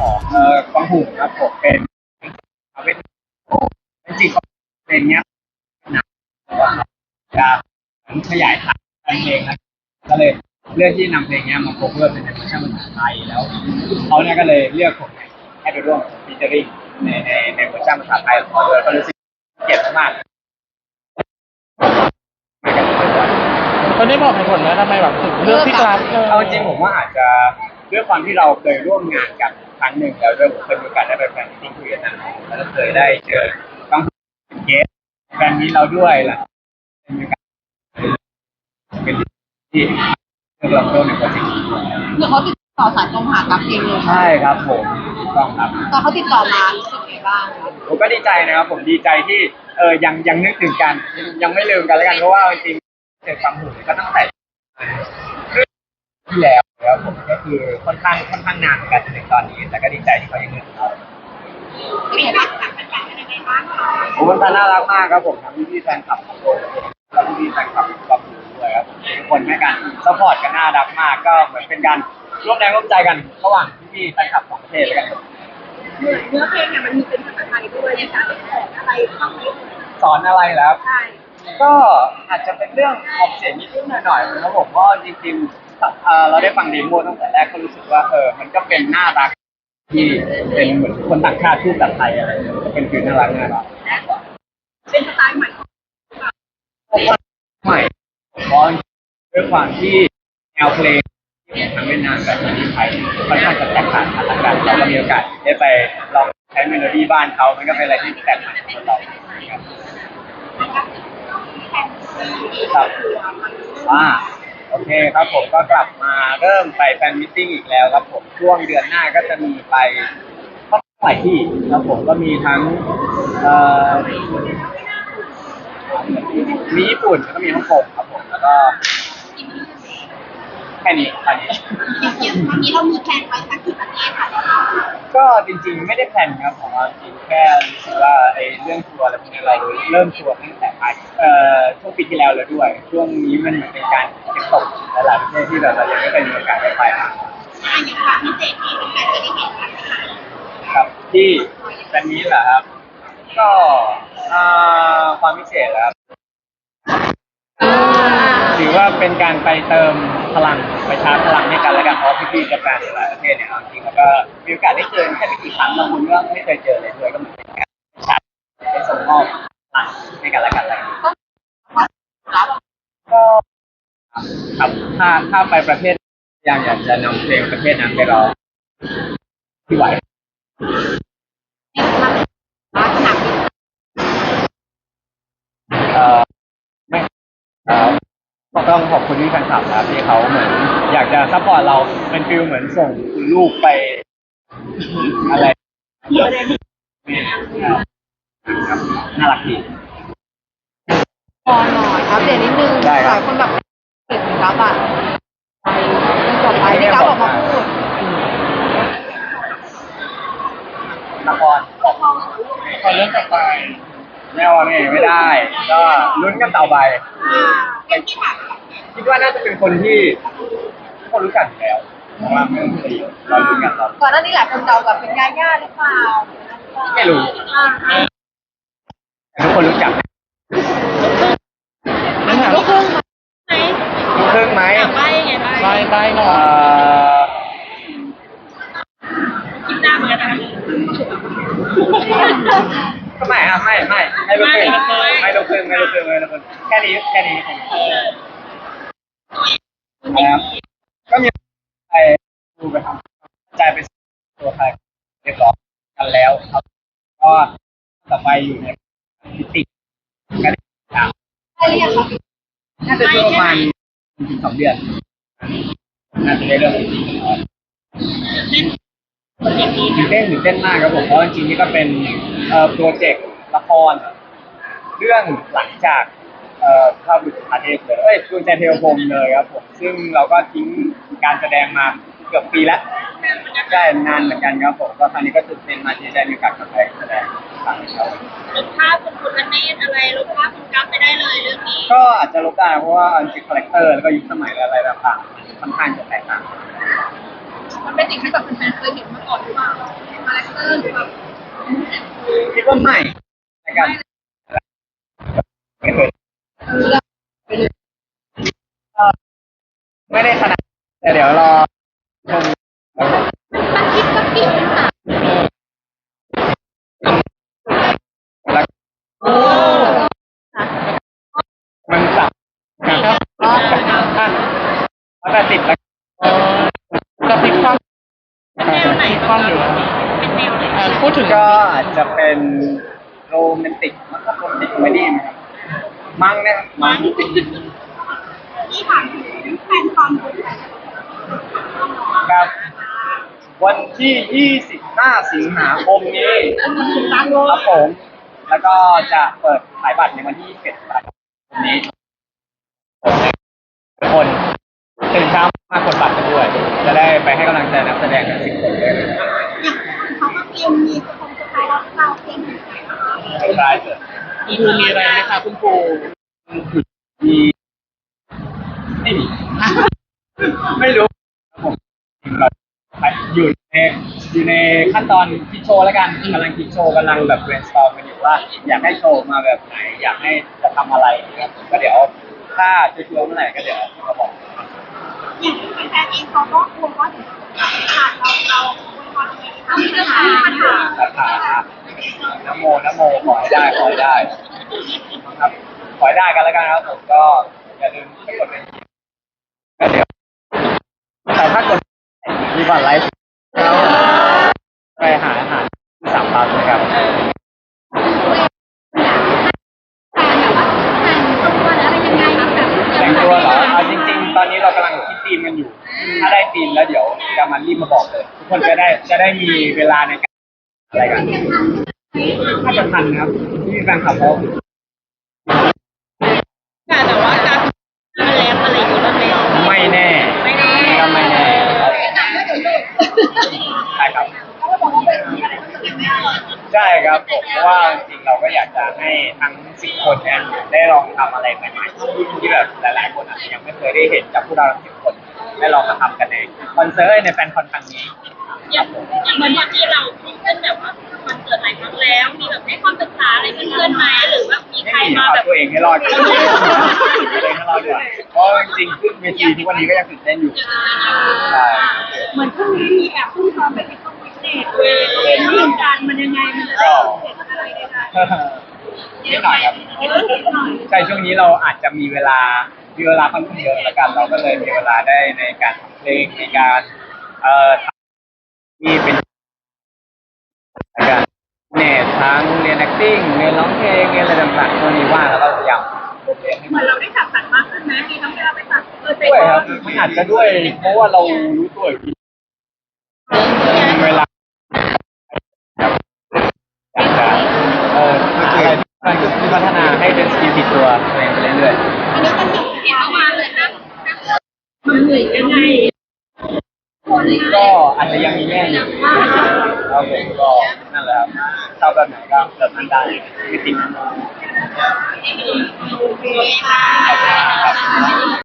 ของเอ่อกองหูครับผมเป็นเวทจริงๆเพลงเนี้ยนะแต่ว่าจะขยายฐานเพลงนะก็เลยเลือกที่นำเพลงเนี้ยมาโคเวอร์เป็นในเวอร์ชันภาษาไทยแล้วเขาเนี่ยก็เลยเลือกผมเนี่ยให้ไปร่วมฟีเจอริ่งในในในเวอร์ชันภาษาไทยของเขาด้วยก็รู้สึกเกียรติมากๆเขาได้บอกเหตุผลไหมทำไมแบบถึงเลือกพี่กราฟลยเอาจริงผมว่าอาจจะด้วยความที่เราเคยร่วมงานกัน ครั้งหนึ่งแล้วด้วยผมเคยมีโอกาสได้ไปแฟนมิตติ้งคุยกันนะแล้วก็เคยได้เจอต้องเกสแฟนมิตเราด้วยล่ะเป็นมีการเป็นที่เรื่องเราโดนในโปรเจกต์นี้ด้วยคือเขาติดต่อสายตรงหากับเองเลยใช่ครับผมถูกต้องครับ ตอนเขาติดต่อมารู้สึกไงบ้างคะผมก็ดีใจนะครับ ผมดีใจที่เออยังยังนึกถึงกันยังไม่ลืมกันแล้วกันเพราะว่าจริงๆเจอความหูก็ตั้งแต่ที่แล้ว แล้วผมก็คือค่อนข้างค่อนข้างนานเหมือนกันจนถึงตอนนี้ แต่ก็ดีใจที่เขายังนึกถึงเราเป็นไงบ้างคะเป็นยังไงบ้างคะผมว่าน่ารักมากครับผมทั้งพี่ๆแฟนคลับของผมแล้วพี่ๆแฟนคลับของความหูด้วยครับผมทุกคนให้การซัพพอร์ตกันน่ารักมากก็เหมือนเป็นการร่วมแรงร่วมใจกันระหว่างพี่ๆแฟนคลับของประเทศแล้วกันครับเหมือนเนื้อเพลงเนี่ยมันมีเป็นภาษาไทยด้วยในการสอนอะไรบ้างไหมสอนอะไรแล้ว ใช่ก็อาจจะเป็นเรื่องออกเสียงนิดๆหน่อยๆนะครับผมเพราะจริงๆ เอ่อเราได้ฟังเดโมตั้งแต่แรกก็รู้สึกว่าเออมันก็เป็นน่ารัก ที่เป็นเหมือนคนต่างชาติพูดแบบไทยอะไรอย่างเงี้ยก็เป็นฟิลน่ารักน่ารักมากกว่าเป็นสไตล์ใหม่ของผมว่าใหม่เพราะด้วยความที่แนวเพลงที่ทางเวียดนามกับทางไทยค่อนข้างจะแตกต่างกันแล้วกันเราก็มีโอกาสได้ไปลองใช้เมโลดี้บ้านเขามันก็เป็นอะไรที่แปลกใหม่สำหรับเราครับครับอ่า โอเคครับผมก็กลับมาเริ่มไปแฟนมิทติ้งอีกแล้วครับผมช่วงเดือนหน้าก็จะมีไปหลายที่ครับผมก็มีทั้งเอ่อมีญี่ปุ่นแล้วก็มีฮ่องกงครับผมแล้วก็แค่นี้แค่นี้วันนี้เรามีแผนไว้สักกี่ประเทศคะ ก็จริงๆไม่ได้แพลนครับผมว่าจริงแค่รู้สึกว่าไอ้เรื่องทัวร์อะไรพวกนี้เราเริ่มทัวร์ตั้งแต่ปลายเอ่อช่วงปีที่แล้วเลยด้วย ช่วงนี้มันเหมือนเป็นการเก็บตกหลายๆประเทศที่เรายังไม่เคยมีโอกาสได้ไปมาอันอย่ความพิเศษที่เป็นการจะได้เห็นนะคะครับที่แบนด์นี้เหรอครับก็อ่าความพิเศษแล้วครับถือว่าเป็นการไปเติม พลังไปชาร์จพลังให้กันและกันเพราะพี่ๆกับการหลายประเทศเนี่ยเอาจริงแล้วก็มีโอกาสได้เจอแค่ไม่กี่ครั้งบางคนก็ไม่เคยเจอเลยด้วยก็เหมือนเป็นการชาร์จเป็นส่งมอบพลังให้กันและกันอะไรอย่างเงี้ยก็ครับถ้าถ้าไปประเทศยังอยากจะนำเพลงประเทศนั้นไปร้องที่ไหวลักษณะเอ่อไม่เอ่อ ต้องขอบคุณที่แฟนคลับนะครับที่เขาเหมือน อยากจะซัพพอร์ตเราเป็นฟิลเหมือนส่งคุณลูกไป อะไรครับน่ารักดี พอหน่อยอัปเดตนิดนึงได้หครับ ลายคนแบบเห็นครับอะไปเรื่องต่อไปที่กราฟออกมาพูดละครพอเรื่องต่อไปแน่ว่าไม่ไม่ได้ ก็ลุ้นกันต่อไป เป็นที่ถามคิดว่าน่าจะเป็นคนที่ทุกคนรู้จักอยู่แล้วเพราะว่าไม่ต้องคุยเรารู้กันเราก่อนหน้านี้หลายคนเดาแบบเป็นยาย่าหรือเปล่าไม่รู้อ่าแต่ทุกคนรู้จักลูกครึ่งไหมรู้ครึ่งไหมใบไงใบไปไปหน่อเอ่ยอคิดหน้าเหมือนกันนะก็ไม่อะไม่ไม่ไม่รู้ครึ่ง ม่รู้ครึ่งไม่รู้ครึ่งไม่รู้ครึ่งแค่นี้แค่นี้แค่นี้นะครับก็มีไปดูไปทำใจไปตัวใครเรียบร้อยกันแล้วครับ ก็ต่อไปอยู่ในพิติกันครับใช่หรือยังคะน่าจะประมาณถึงสองเดือนน่าจะได้เริ่มจริงตื่นเต้นตื่นเต้นมากครับผมเพราะจริงๆนี่ก็เป็นโปรเจกต์ละคร เรื่องหลังจากเอ่อภาพบุตรอาเทพเลยเอ้ยดวงใจเทวพรหมเลยครับผมซึ่งเราก็ทิ้งการแสดงมาเกือบปีแล้วใช่นานเหมือนกันครับผมก็ครั้งนี้ก็ตื่นเต้นมากที่ได้มีโอกาสกลับไปแสดงครั้งนี้ครับลบภาพคุณคุณเนตอะไรลบภาพคุณกั๊บไม่ได้เลยเรื่องนี้ก็อาจจะลบได้เพราะว่าจริงคาแรคเตอร์แล้วก็ยุคสมัยอะไรต่างๆค่อนข้างจะแตกต่างมันเป็นสิ่งที่แบบแฟนๆเคยเห็นมาก่อนหรือเปล่าคาแรคเตอร์หรือแบบคิดว่าไม่นะครับ ไม่ได้ขนาดแต่เดี๋ยวรอชมมันคิดก็คิดค่ะมันสับรับแล้วแต่ติดแล้วเออจะพลิกความแนวไหนพลิกความอยู่เป็นแนวไหนพูดถึงก็อาจจะเป็นโรแมนติกมั้งครับโรแมนติกคอมเมดี้ไหมครับ มั้งเนี่ยมั้งที่ถามถึงแฟนคอนดูแลครับ วันที่ 25 สิงหาคมนี้ครับผม แล้วก็จะเปิดขายบัตรในวันที่21สิงหาคมนี้ทุกคนตื่นเช้ามากดบัตรกันด้วย จะได้ไปให้กำลังใจนักแสดงทั้งสิบคนเลยเขาก็เตรียมมีสปงสไตล์เราเราเตรียมถึงไหนนะคะคล้ายๆเถอะ คุณครูมีอะไรไหมคะคุณครูมีไม่มีไม่รู้ผมอยู่ในอยู่ในขั้นตอนคิดโชว์แล้วกันกำลังคิดโชว์กำลังแบบ brainstorm กันอยู่ว่า อยากให้โชว์มาแบบไหน อยากให้จะทำอะไรนะครับก็เดี๋ยวถ้าจะชัวร์เมื่อไหร่ก็เดี๋ยวจะบอกอย่างแฟนเองเขาก็กลัวว่าถึงขาดเราเราคนเขาจะขาดปัญหา คาถา นะโมนะโมขอให้ได้ขอให้ได้ครับขอให้ได้กันแล้วกันครับผมก็อย่าลืมไปกดไลค์ก็เดี๋ยวแต่ถ้ากดมีก่อนไลฟ์แล้วไปหาอาหารที่สามพันนะครับแต่งตัวเหรอเอาจริง ๆ ตอนนี้เรากำลังคิดธีมกันอยู่ ถ้าได้ธีมแล้วเดี๋ยวจะมารีบมาบอกเลย ทุกคนจะได้จะได้มีเวลาในการอะไรกัน ถ้าจะทันนะครับที่มีแฟนคลับเขาแต่ว่าจะมาแล้วอะไรอย่างนี้บ้างไหมไม่แน่ไม่แน่ก็ไม่แน่ครับใช่ครับใช่ครับผมเพราะว่าจริงๆเราก็อยากจะให้ทั้งสิบคนเนี่ยได้ลองทำอะไรใหม่ๆที่แบบหลายๆคนอาจจะยังไม่เคยได้เห็นจากพวกเราทั้งสิบคนได้ลองมาทำกันในคอนเสิร์ตในแฟนคอนครั้งนี้ อย่างอย่างเหมือนวันที่เราขึ้นแบบว่ามันเกิดหลายครั้งแล้ว มีแบบให้ความปรึกษาอะไรเพื่อนๆไหมหรือแบบมีใครไม่มีมาเอาแบบตัวเองให้รอดก่อนตัวเองให้รอดก่อนเพราะจริงๆขึ้นเวทีทุกวันนี้ก็ยังตื่นเต้นอยู่ใช่เหมือนพรุ่งนี้มีแอบพุ่งซ้อมไปที่ต้องฟิตเนสเป็นเรื่องการมันยังไงมันจะได้เสร็จอะไรได้นิดหน่อยครับใช่ช่วงนี้เราอาจจะมีเวลามีเวลาค่อนข้างเยอะแล้วกันเราก็เลยมีเวลาได้ในการทำเพลงในการเอ่อ ทำที่เป็นการเนตทั้งเรียน acting เรียนร้องเพลงเรียนอะไรต่างๆช่วงนี้ว่างแล้วก็พยายามเรียนให้เหมือนเราได้จับสันมากขึ้นไหมมีทั้งเวลาไปตัดเออไปด้วยครับมันอาจจะด้วย เพราะว่าเรารู้ตัวอีกทีเวลาอยากจะเอออะไรที่พัฒนาให้เป็นสกิลติดตัวตัวเองไปเรื่อยๆ อันนี้ก็สิ่งที่เอามาเลยนะมันเหนื่อยยังไง ก็อาจจะยังมีแง่อยู่ครับผมก็นั่นแหละครับชอบแบบไหนก็แบบนั้นได้ไม่ติด